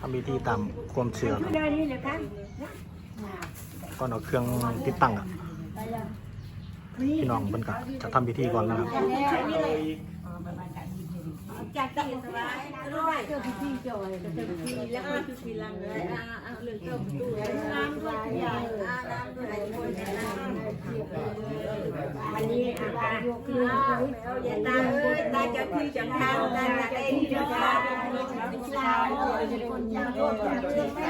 ทำพิธีตามความเชื่อครับก่อนเอาเครื่องติดตั้งอะพี่น้องเพิ่นก็จะทำพิธีก่อนนะครับจากที่สบายร้อยเจ้าพี่จอยเจ้าพี่แล้วก็พี่ลังเลยอ่าอ่าเรื่องเจ้าตู้น้ำด้วยใหญ่อ่าน้ำด้วยคนวันนี้อาการยกขึ้นเอาอย่า ตาเอ้ยตาจ้าที่จังทางตาตาเอ้ยจังทางลาวคนยาวคนเชื่อไม่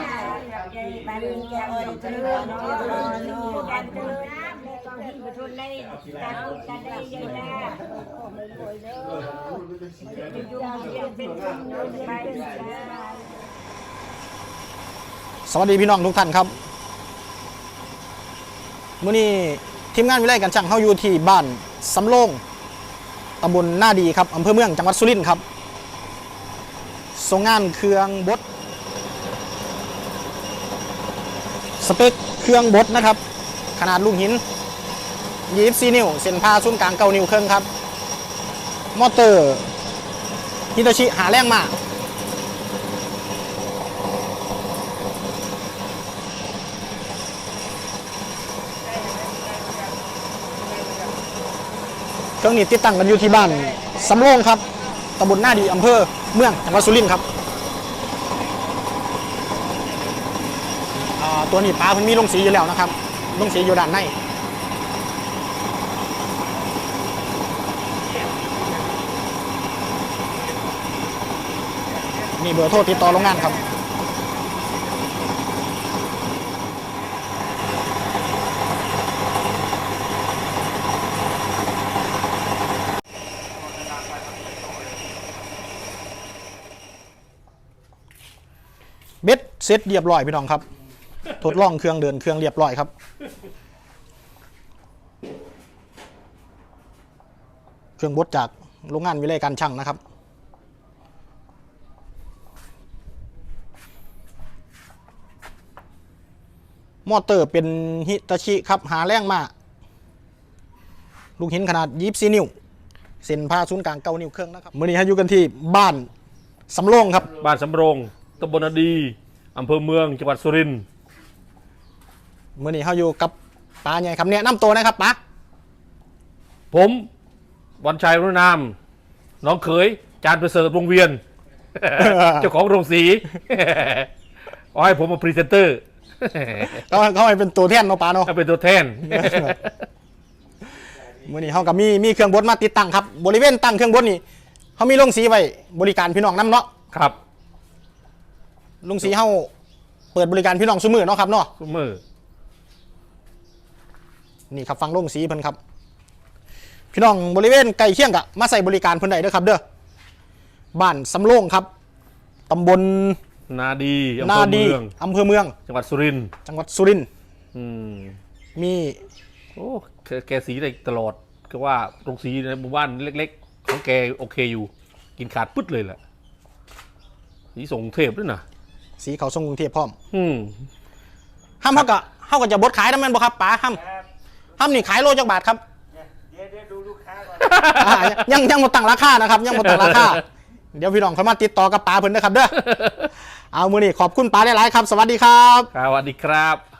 ได้ไปเรื่องแกเอ้ยเจริญเจริญเจริญกันเจริญก็ให้มาทนเลยตาพูดกันได้ยังไงสวัสดีพี่น้องทุกท่านครับมื้อนี้ ทีมงานวิไลกันช่างเฮาอยู่ที่บ้านสำโรงตำบลหน้าดีครับอำเภอเมืองจังหวัดสุรินทร์ครับส่งงานเครื่องบดสเปคเครื่องบดนะครับ ขนาดลูกหิน24นิ้ว เส้นผ่าศูนกลาง9นิ้วครึ่องครับ มอเตอร์ฮิตาชิหาแรงมาก รื่องนี้ติดตั้งกันอยู่ที่บ้านสำโรงครับตำบลหน้าดีอำเภอเมืองจังหวัดสุรินทร์ครับตัวนี้ปลาเพิ่นมีลงสีอยู่แล้วนะครับลงสีอยู่ด้านในนี่เบอร์โทรติดต่อโรงงานครับ เบ็ดเรียบร้อยพี่น้องครับ ทดลองเครื่องเดินเครื่องเรียบร้อยครับ เครื่องบดจากโรงงานวิเลยการช่างนะครับมอเตอร์เป็นฮิตาชิครับหาแรงมากลูกหินขนาด24นิ้ว เส้นผ่าศูนย์กลางเก้านิ้วเครื่องนะครับ มื่อนี้ให้อยู่กันที่บ้านสำโรงครับ บ้านสำโรงตำบลนาดี อำเภอเมืองจังหวัดสุรินทร์มื่อนี้เขาอยู่กับป้าใหญ่ครับเนี่ยน้ำตัวนะครับป้าผมวันชัยรุ่นนามน้องเขย จานประเสริฐวงเวียน เจ้าของโรงสี เอาให้ผมมาพรีเซนเตอร์ เขาเขาให้เป็นตัวแทนเนาะป้าเนาะให้เป็นตัวแทน มื่อนี้เขากับมีมีเครื่องบดมาติดตั้งครับบริเวณตั้งเครื่องบดนี่เขามีลงสีไว้บริการพี่น้องน้ำเนาะ ครับ ลงสีเขาเปิดบริการพี่น้องซุมือเนาะครับเนาะทุกมือนี่ครับฟังลงสีเพิ่นครับ พี่น้องบริเวณใกล้เคียงกะมาใส่บริการเพิ่นได้เด้อครับ เด้อบ้านสำโรงครับตำบลนาดีอำนาเภอดีเมืองอำเภอเมือง จังหวัดสุรินทร์จังหวัดสุรินทร์อืมมีโอ้แกแกสีได้ตลอดก็ว่าโรงสีในหมู่บ้านเล็ก ๆ ของแกโอเคอยู่ กินขาดปึ๊ดเลยแหละสีส่งเทพด้วยนะ สีเขาทรงกรุงเทพพร้อมอืมห้ามเขาก็เขาก็จะบดขายน้ำมันบ่ครับป๋าห้ามห้ามนี่ขายโลจักบาทครับเดี๋ยวเดี๋ยวดูลูกค้าก่อนอ่ายังยังหมดตั้งราคานะครับ ยังหมดตั้งราคาเดี๋ยวพี่น้องค่อยมาติดต่อกับป๋าเพิ่นนะครับเด้อเอามือนี่ขอบคุณป๋าหลายๆครับ สวัสดีครับ ครับสวัสดีครับ